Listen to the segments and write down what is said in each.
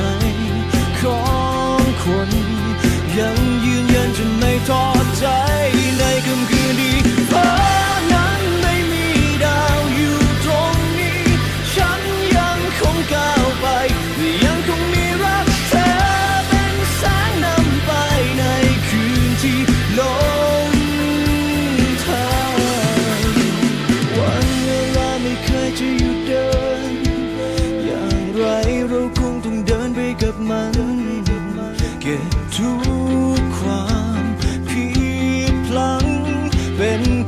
same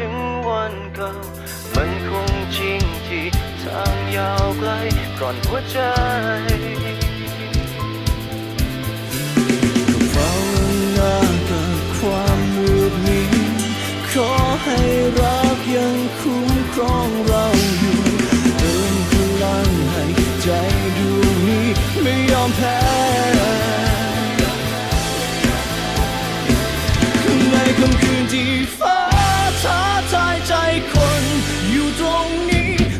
ถึงวันเก่า มันคงจริงที่ทางยาวไกลก่อนหัวใจ